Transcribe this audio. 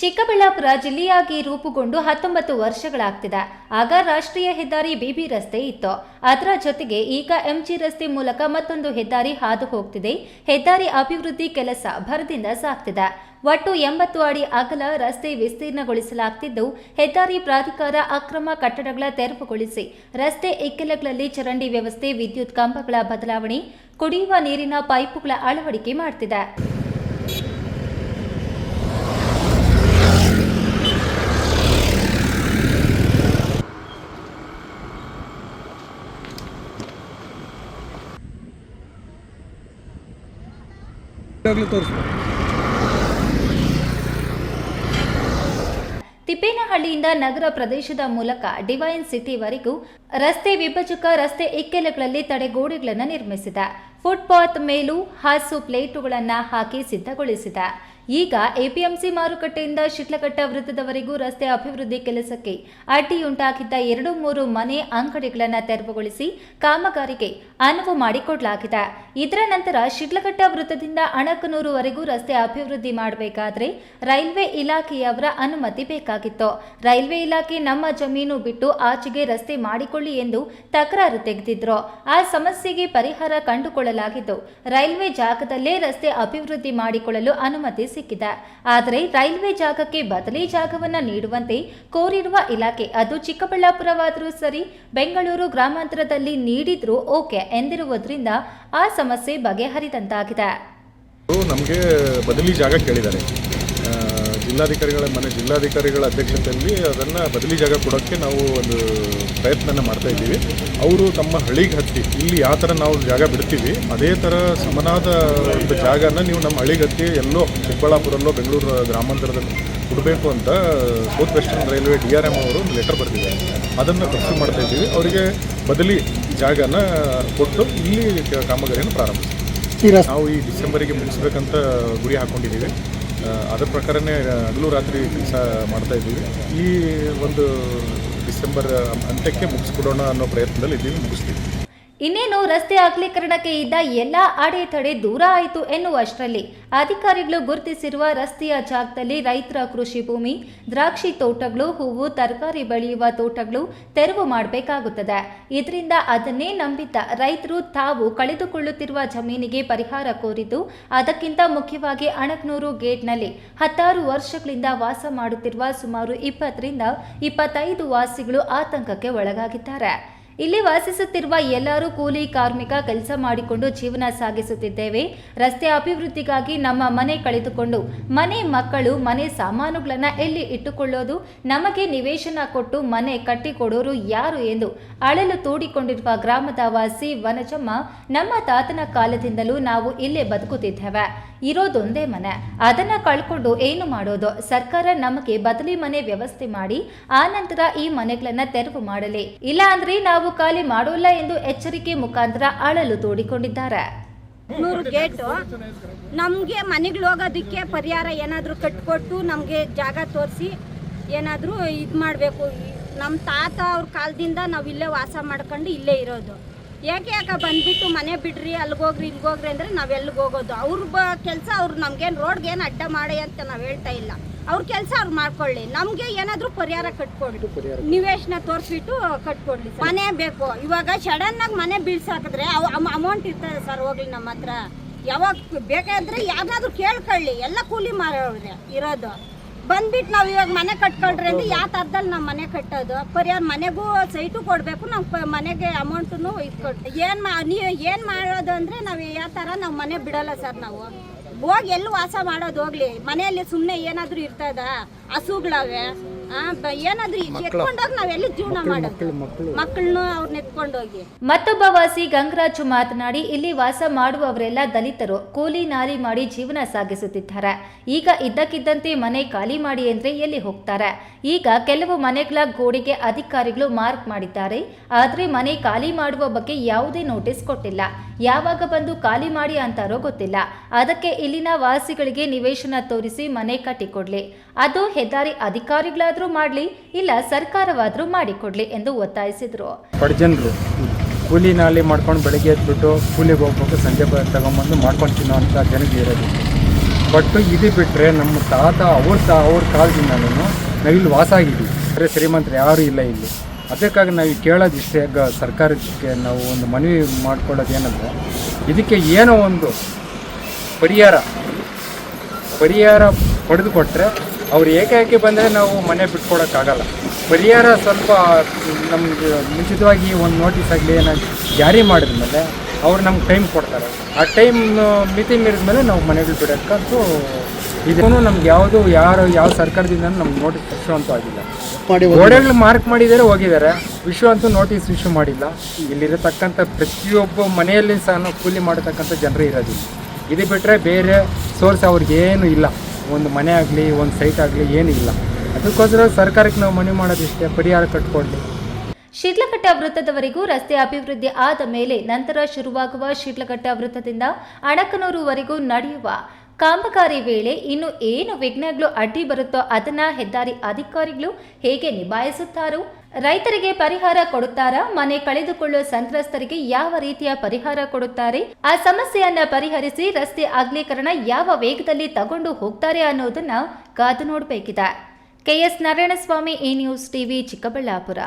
ಚಿಕ್ಕಬಳ್ಳಾಪುರ ಜಿಲ್ಲೆಯಾಗಿ ರೂಪುಗೊಂಡು ಹತ್ತೊಂಬತ್ತು ವರ್ಷಗಳಾಗ್ತಿದೆ. ಆಗ ರಾಷ್ಟ್ರೀಯ ಹೆದ್ದಾರಿ ಬಿಬಿ ರಸ್ತೆ ಇತ್ತು. ಅದರ ಜೊತೆಗೆ ಈಗ ಎಂಜಿ ರಸ್ತೆ ಮೂಲಕ ಮತ್ತೊಂದು ಹೆದ್ದಾರಿ ಹಾದು ಹೋಗ್ತಿದೆ ಹೆದ್ದಾರಿ ಅಭಿವೃದ್ಧಿ ಕೆಲಸ ಭರದಿಂದ ಸಾಗ್ತಿದೆ. ಒಟ್ಟು ಎಂಬತ್ತು ಅಡಿ ಅಗಲ ರಸ್ತೆ ವಿಸ್ತೀರ್ಣಗೊಳಿಸಲಾಗ್ತಿದ್ದು, ಹೆದ್ದಾರಿ ಪ್ರಾಧಿಕಾರ ಅಕ್ರಮ ಕಟ್ಟಡಗಳ ತೆರವುಗೊಳಿಸಿ, ರಸ್ತೆ ಇಕ್ಕೆಲಗಳಲ್ಲಿ ಚರಂಡಿ ವ್ಯವಸ್ಥೆ, ವಿದ್ಯುತ್ ಕಂಬಗಳ ಬದಲಾವಣೆ, ಕುಡಿಯುವ ನೀರಿನ ಪೈಪುಗಳ ಅಳವಡಿಕೆ ಮಾಡ್ತಿದೆ. ತಿಪ್ಪೇನಹಳ್ಳಿಯಿಂದ ನಗರ ಪ್ರದೇಶದ ಮೂಲಕ ಡಿವೈನ್ ಸಿಟಿವರೆಗೂ ರಸ್ತೆ ವಿಭಜಕ ರಸ್ತೆ ಇಕ್ಕೆಲಗಳಲ್ಲಿ ತಡೆಗೋಡೆಗಳನ್ನು ನಿರ್ಮಿಸಿದೆ. ಫುಟ್ಪಾತ್ ಮೇಲೂ ಹಾಸು ಪ್ಲೇಟುಗಳನ್ನು ಹಾಕಿ ಸಿದ್ಧಗೊಳಿಸಿದೆ. ಈಗ ಎಪಿಎಂಸಿ ಮಾರುಕಟ್ಟೆಯಿಂದ ಶಿಟ್ಲಘಟ್ಟ ವೃತ್ತದವರೆಗೂ ರಸ್ತೆ ಅಭಿವೃದ್ಧಿ ಕೆಲಸಕ್ಕೆ ಅಡ್ಡಿಯುಂಟಾಗಿದ್ದ ಎರಡು ಮೂರು ಮನೆ ಅಂಗಡಿಗಳನ್ನು ತೆರವುಗೊಳಿಸಿ ಕಾಮಗಾರಿಗೆ ಅನುವು ಮಾಡಿಕೊಡಲಾಗಿದೆ. ಇದರ ನಂತರ ಶಿಡ್ಲಘಟ್ಟ ವೃತ್ತದಿಂದ ಅಣಕನೂರುವರೆಗೂ ರಸ್ತೆ ಅಭಿವೃದ್ಧಿ ಮಾಡಬೇಕಾದರೆ ರೈಲ್ವೆ ಇಲಾಖೆಯವರ ಅನುಮತಿ ಬೇಕಾಗಿತ್ತು. ರೈಲ್ವೆ ಇಲಾಖೆ ನಮ್ಮ ಜಮೀನು ಬಿಟ್ಟು ಆಚೆಗೆ ರಸ್ತೆ ಮಾಡಿಕೊಳ್ಳಿ ಎಂದು ತಕರಾರು ತೆಗೆದಿದ್ರು. ಆ ಸಮಸ್ಯೆಗೆ ಪರಿಹಾರ ಕಂಡುಕೊಳ್ಳಲಾಗಿದ್ದು ರೈಲ್ವೆ ಜಾಗದಲ್ಲೇ ರಸ್ತೆ ಅಭಿವೃದ್ಧಿ ಮಾಡಿಕೊಳ್ಳಲು ಅನುಮತಿ ಸಿಕ್ಕಿದೆ. ಆದರೆ ರೈಲ್ವೆ ಜಾಗಕ್ಕೆ ಬದಲಿ ಜಾಗವನ್ನು ನೀಡುವಂತೆ ಕೋರಿರುವ ಇಲಾಖೆ ಅದು ಚಿಕ್ಕಬಳ್ಳಾಪುರವಾದರೂ ಸರಿ ಬೆಂಗಳೂರು ಗ್ರಾಮಾಂತರದಲ್ಲಿ ನೀಡಿದ್ರೂ ಓಕೆ ಎಂದಿರುವುದರಿಂದ ಆ ಸಮಸ್ಯೆ ಬಗೆಹರಿದಂತಾಗಿದೆ. ನಮಗೆ ಬದಲಿ ಜಾಗ ಕೇಳಿದ್ದಾರೆ. ಜಿಲ್ಲಾಧಿಕಾರಿಗಳ ಮನೆ ಜಿಲ್ಲಾಧಿಕಾರಿಗಳ ಅಧ್ಯಕ್ಷತೆಯಲ್ಲಿ ಅದನ್ನು ಬದಲಿ ಜಾಗ ಕೊಡೋಕ್ಕೆ ನಾವು ಒಂದು ಪ್ರಯತ್ನನ ಮಾಡ್ತಾ ಇದ್ದೀವಿ. ಅವರು ತಮ್ಮ ಹಳ್ಳಿಗೆ ಹತ್ತಿ ಇಲ್ಲಿ ಯಾವ ಥರ ನಾವು ಜಾಗ ಬಿಡ್ತೀವಿ ಅದೇ ಥರ ಸಮನಾದ ಒಂದು ಜಾಗನ ನೀವು ನಮ್ಮ ಹಳ್ಳಿಗೆ ಹತ್ತಿ ಎಲ್ಲೋ ಚಿಕ್ಕಬಳ್ಳಾಪುರಲ್ಲೋ ಬೆಂಗಳೂರು ಗ್ರಾಮಾಂತರದಲ್ಲಿ ಕೊಡಬೇಕು ಅಂತ South Western railway D R M ಅವರು ಒಂದು ಲೆಟರ್ ಬರೆದಿದ್ದಾರೆ ಅದನ್ನು ಪರ್ಸ್ಯೂ ಮಾಡ್ತಾ ಇದ್ದೀವಿ. ಅವರಿಗೆ ಬದಲಿ ಜಾಗನ ಕೊಟ್ಟು ಇಲ್ಲಿ ಕಾಮಗಾರಿಯನ್ನು ಪ್ರಾರಂಭಿಸ್ತೀವಿ. ನಾವು ಈ ಡಿಸೆಂಬರಿಗೆ ಮುಗಿಸ್ಬೇಕಂತ ಗುರಿ ಹಾಕೊಂಡಿದ್ದೀವಿ. ಆ, ಅದ್ರ ಪ್ರಕಾರನೇ ಹಗಲು ರಾತ್ರಿ ಕೆಲಸ ಮಾಡ್ತಾ ಇದ್ದೀವಿ. ಈ ಒಂದು ಡಿಸೆಂಬರ್ ಅಂತ್ಯಕ್ಕೆ ಮುಗಿಸ್ಕೊಡೋಣ ಅನ್ನೋ ಪ್ರಯತ್ನದಲ್ಲಿ ಇದ್ದೀವಿ, ಮುಗಿಸ್ತೀವಿ. ಇನ್ನೇನು ರಸ್ತೆ ಅಗಲೀಕರಣಕ್ಕೆ ಇದ್ದ ಎಲ್ಲ ಅಡೆತಡೆ ದೂರ ಆಯಿತು ಎನ್ನುವಷ್ಟರಲ್ಲಿ ಅಧಿಕಾರಿಗಳು ಗುರುತಿಸಿರುವ ರಸ್ತೆಯ ಜಾಗದಲ್ಲಿ ರೈತರ ಕೃಷಿ ಭೂಮಿ, ದ್ರಾಕ್ಷಿ ತೋಟಗಳು, ಹೂವು, ತರಕಾರಿ ಬೆಳೆಯುವ ತೋಟಗಳು ತೆರವು ಮಾಡಬೇಕಾಗುತ್ತದೆ. ಇದರಿಂದ ಅದನ್ನೇ ನಂಬಿದ್ದ ರೈತರು ತಾವು ಕಳೆದುಕೊಳ್ಳುತ್ತಿರುವ ಜಮೀನಿಗೆ ಪರಿಹಾರ ಕೋರಿದ್ದು, ಅದಕ್ಕಿಂತ ಮುಖ್ಯವಾಗಿ ಅಣಕ್ನೂರು ಗೇಟ್ನಲ್ಲಿ ಹತ್ತಾರು ವರ್ಷಗಳಿಂದ ವಾಸ ಮಾಡುತ್ತಿರುವ ಸುಮಾರು ಇಪ್ಪತ್ತರಿಂದ ಇಪ್ಪತ್ತೈದು ವಾಸಿಗಳು ಆತಂಕಕ್ಕೆ ಒಳಗಾಗಿದ್ದಾರೆ. ಇಲ್ಲಿ ವಾಸಿಸುತ್ತಿರುವ ಎಲ್ಲರೂ ಕೂಲಿ ಕಾರ್ಮಿಕ ಕೆಲಸ ಮಾಡಿಕೊಂಡು ಜೀವನ ಸಾಗಿಸುತ್ತಿದ್ದೇವೆ. ರಸ್ತೆ ಅಭಿವೃದ್ಧಿಗಾಗಿ ನಮ್ಮ ಮನೆ ಕಳೆದುಕೊಂಡು ಮನೆ ಮಕ್ಕಳು, ಮನೆ ಸಾಮಾನುಗಳನ್ನ ಎಲ್ಲಿ ಇಟ್ಟುಕೊಳ್ಳೋದು? ನಮಗೆ ನಿವೇಶನ ಕೊಟ್ಟು ಮನೆ ಕಟ್ಟಿಕೊಡೋರು ಯಾರು ಎಂದು ಅಳಲು ತೋಡಿಕೊಂಡಿರುವ ಗ್ರಾಮದ ವಾಸಿ ವನಜಮ್ಮ, ನಮ್ಮ ತಾತನ ಕಾಲದಿಂದಲೂ ನಾವು ಇಲ್ಲೇ ಬದುಕುತ್ತಿದ್ದೇವೆ. ಇರೋದೊಂದೇ ಮನೆ. ಅದನ್ನ ಕಳ್ಕೊಂಡು ಏನು ಮಾಡೋದು? ಸರ್ಕಾರ ನಮಗೆ ಬದಲಿ ಮನೆ ವ್ಯವಸ್ಥೆ ಮಾಡಿ, ಆ ನಂತರ ಈ ಮನೆಗಳನ್ನ ತೆರವು ಮಾಡಲಿ. ಇಲ್ಲ ಅಂದ್ರೆ ನಾವು ಖಾಲಿ ಮಾಡೋಲ್ಲ ಎಂದು ಎಚ್ಚರಿಕೆ ಮುಖಾಂತರ ಅಳಲು ತೋಡಿಕೊಂಡಿದ್ದಾರೆ. ನೂರು ಗೇಟು. ನಮಗೆ ಮನೆಗಳು ಹೋಗೋದಕ್ಕೆ ಪರಿಹಾರ ಏನಾದರೂ ಕಟ್ಕೊಟ್ಟು ನಮಗೆ ಜಾಗ ತೋರಿಸಿ ಏನಾದರೂ ಇದು ಮಾಡಬೇಕು. ನಮ್ಮ ತಾತ ಅವ್ರ ಕಾಲದಿಂದ ನಾವು ಇಲ್ಲೇ ವಾಸ ಮಾಡ್ಕೊಂಡು ಇಲ್ಲೇ ಇರೋದು. ಯಾಕೆ ಯಾಕೆ ಬಂದ್ಬಿಟ್ಟು ಮನೆ ಬಿಡ್ರಿ ಅಲ್ಗೋಗ್ರಿ ಇಲ್ಗೋಗ್ರಿ ಅಂದರೆ ನಾವು ಎಲ್ಲಿಗೆ ಹೋಗೋದು? ಅವ್ರ ಬ ಕೆಲಸ ಅವ್ರು ನಮ್ಗೇನು ರೋಡ್ಗೆ ಏನು ಅಡ್ಡ ಮಾಡಿ ಅಂತ ನಾವು ಹೇಳ್ತಾ ಇಲ್ಲ. ಅವ್ರ ಕೆಲಸ ಅವ್ರು ಮಾಡ್ಕೊಳ್ಳಿ. ನಮಗೆ ಏನಾದರೂ ಪರಿಹಾರ ಕಟ್ಕೊಡ್ಲಿ ನಿವೇಶನ ತೋರಿಸ್ಬಿಟ್ಟು ಕಟ್ಕೊಡ್ಲಿ. ಮನೆ ಬೇಕು. ಇವಾಗ ಸಡನ್ನಾಗಿ ಆಗಿ ಮನೆ ಬೀಳ್ಸಾಕಿದ್ರೆ ಅಮೌಂಟ್ ಇರ್ತದೆ ಸರ್ ಹೋಗ್ಲಿ ನಮ್ಮ ಹತ್ರ ಯಾವಾಗ ಬೇಕಾದ್ರೆ ಯಾವ್ದಾದ್ರು ಕೇಳ್ಕೊಳ್ಳಿ. ಎಲ್ಲ ಕೂಲಿ ಮಾರೋವ್ರೆ ಇರೋದು. ಬಂದ್ಬಿಟ್ಟು ನಾವು ಇವಾಗ ಮನೆ ಕಟ್ಕೊಳ್ರಿ ಅಂದ್ರೆ ಯಾವ ಥರದಲ್ಲಿ ನಾವು ಮನೆ ಕಟ್ಟೋದು? ಪರಿಹಾರ ಮನೆಗೂ ಸೈಟು ಕೊಡಬೇಕು, ನಾವು ಮನೆಗೆ ಅಮೌಂಟನ್ನು ಇಟ್ಕೊಟ್ಟು ಏನು ಮಾ, ನೀವು ಏನು ಮಾಡೋದು ಅಂದರೆ ನಾವು ಯಾವ ಥರ ನಾವು ಮನೆ ಬಿಡಲ್ಲ ಸರ್ ನಾವು. ಹೋಗಿ ಎಲ್ಲೂ ವಾಸ ಮಾಡೋದು ಹೋಗ್ಲಿ. ಮನೆಯಲ್ಲಿ ಸುಮ್ಮನೆ ಏನಾದರೂ ಇರ್ತದ? ಹಸುಗಳವೆ. ಮತ್ತೊಬ್ಬ ವಾಸಿ ಗಂಗರಾಜು ಮಾತನಾಡಿ ಇಲ್ಲಿ ವಾಸ ಮಾಡುವವರೆಲ್ಲ ದಲಿತರು ಕೂಲಿ ನಾಲಿ ಮಾಡಿ ಜೀವನ ಸಾಗಿಸುತ್ತಿದ್ದಾರೆ. ಈಗ ಇದ್ದಕ್ಕಿದ್ದಂತೆ ಮನೆ ಖಾಲಿ ಮಾಡಿ ಅಂದ್ರೆ ಎಲ್ಲಿ ಹೋಗ್ತಾರೆ? ಈಗ ಕೆಲವು ಮನೆಗಳ ಗೋಡೆಗೆ ಅಧಿಕಾರಿಗಳು ಮಾರ್ಕ್ ಮಾಡಿದ್ದಾರೆ. ಆದ್ರೆ ಮನೆ ಖಾಲಿ ಮಾಡುವ ಬಗ್ಗೆ ಯಾವುದೇ ನೋಟಿಸ್ ಕೊಟ್ಟಿಲ್ಲ. ಯಾವಾಗ ಬಂದು ಖಾಲಿ ಮಾಡಿ ಅಂತಾರೋ ಗೊತ್ತಿಲ್ಲ. ಅದಕ್ಕೆ ಇಲ್ಲಿನ ವಾಸಿಗಳಿಗೆ ನಿವೇಶನ ತೋರಿಸಿ ಮನೆ ಕಟ್ಟಿಕೊಡ್ಲಿ. ಅದು ಹೆದ್ದಾರಿ ಅಧಿಕಾರಿಗಳಾದ್ರೂ ಮಾಡಲಿ, ಇಲ್ಲ ಸರ್ಕಾರವಾದರೂ ಮಾಡಿಕೊಡ್ಲಿ ಎಂದು ಒತ್ತಾಯಿಸಿದರು. ಬಡಜನರು ಕೂಲಿ ನಾಲಿ ಮಾಡ್ಕೊಂಡು ಬೆಳಗ್ಗೆ ಎದ್ಬಿಟ್ಟು ಕೂಲಿಗೆ ಹೋಗ್ಬೇಕು, ಸಂಜೆ ತಗೊಂಬಂದು ಮಾಡ್ಕೊಂಡು ಅಂತ ಜನಕ್ಕೆ ಇರೋದು ಬಟ್ ಇದು ಬಿಟ್ಟರೆ ನಮ್ಮ ತಾತ, ಅವ್ರ ತಾ, ಅವ್ರ ನಾನು ನಾವಿಲ್ಲಿ ವಾಸ ಆಗಿದ್ದೀವಿ ಅಂದರೆ ಶ್ರೀಮಂತರು ಯಾರು ಇಲ್ಲ ಇಲ್ಲಿ. ಅದಕ್ಕಾಗಿ ನಾವು ಕೇಳೋದು ಇಷ್ಟೇ ಗ ಸರ್ಕಾರಕ್ಕೆ ನಾವು ಒಂದು ಮನವಿ ಮಾಡ್ಕೊಳ್ಳೋದು ಏನಂದರೆ, ಇದಕ್ಕೆ ಏನೋ ಒಂದು ಪರಿಹಾರ ಪರಿಹಾರ ಪಡೆದುಕೊಟ್ರೆ ಅವ್ರು ಏಕಾಏಕಿ ಬಂದರೆ ನಾವು ಮನೆ ಬಿಟ್ಕೊಡೋಕ್ಕಾಗಲ್ಲ. ಪರಿಹಾರ ಸ್ವಲ್ಪ ನಮಗೆ ಮುಂಚಿತವಾಗಿ ಒಂದು ನೋಟಿಸ್ ಆಗಲಿ ಏನಾಗಿ ಜಾರಿ ಮಾಡಿದ ಮೇಲೆ ಅವ್ರು ನಮ್ಗೆ ಟೈಮ್ ಕೊಡ್ತಾರೆ. ಆ ಟೈಮ್ ಮಿತಿ ಮೀರಿದ ಮೇಲೆ ನಾವು ಮನೆಗಳು ಬಿಡೋಕ್ಕಂತೂ ಇದೂ ನಮ್ಗೆ ಯಾವುದು ಯಾರು ಯಾವ ಸರ್ಕಾರದಿಂದ ನಮ್ಗೆ ನೋಟಿಸ್ ಇಶ್ಯೂ ಅಂತೂ ಆಗಿಲ್ಲ. ಗೋಡೆಗಳು ಮಾರ್ಕ್ ಮಾಡಿದರೆ ಹೋಗಿದ್ದಾರೆ. ವಿಶ್ವ ಅಂತೂ ನೋಟಿಸ್ ಇಶ್ಯೂ ಮಾಡಿಲ್ಲ. ಇಲ್ಲಿರತಕ್ಕಂಥ ಪ್ರತಿಯೊಬ್ಬ ಮನೆಯಲ್ಲಿ ಸಹ ಕೂಲಿ ಮಾಡತಕ್ಕಂಥ ಜನರು ಇರೋದಿಲ್ಲ. ಇದು ಬಿಟ್ಟರೆ ಬೇರೆ ಸೋರ್ಸ್ ಅವ್ರಿಗೇನು ಇಲ್ಲ. ಒಂದು ಮನೆ ಆಗಲಿ, ಒಂದು ಸೈಟ್ ಆಗಲಿ ಏನಿಲ್ಲ. ಅದಕ್ಕೋಸ್ಕರ ಸರ್ಕಾರಕ್ಕೆ ನಾವು ಮನೆ ಮಾಡೋದಿಷ್ಟೇ, ಪರಿಹಾರ ಕಟ್ಕೊಡ್ಲಿ ಶಿಡ್ಲಘಟ್ಟ ವೃತ್ತದವರೆಗೂ ರಸ್ತೆ ಅಭಿವೃದ್ಧಿ ಆದ ಮೇಲೆ ನಂತರ ಶುರುವಾಗುವ ಶಿಡ್ಲಘಟ್ಟ ವೃತ್ತದಿಂದ ಅಣಕನೂರುವರೆಗೂ ನಡೆಯುವ ಕಾಮಗಾರಿ ವೇಳೆ ಇನ್ನು ಏನು ವಿಘ್ನಗಳು ಅಡ್ಡಿ ಬರುತ್ತೋ ಅದನ್ನ ಹೆದ್ದಾರಿ ಅಧಿಕಾರಿಗಳು ಹೇಗೆ ನಿಭಾಯಿಸುತ್ತಾರೋ ರೈತರಿಗೆ ಪರಿಹಾರ ಕೊಡುತ್ತಾರಾ? ಮನೆ ಕಳೆದುಕೊಳ್ಳುವ ಸಂತ್ರಸ್ತರಿಗೆ ಯಾವ ರೀತಿಯ ಪರಿಹಾರ ಕೊಡುತ್ತಾರೆ? ಆ ಸಮಸ್ಯೆಯನ್ನ ಪರಿಹರಿಸಿ ರಸ್ತೆ ಅಗಲೀಕರಣ ಯಾವ ವೇಗದಲ್ಲಿ ತಗೊಂಡು ಹೋಗ್ತಾರೆ ಅನ್ನೋದನ್ನ ಕಾದು ನೋಡಬೇಕಿದೆ. K S Narayanaswamy A news TV Chikkaballapura.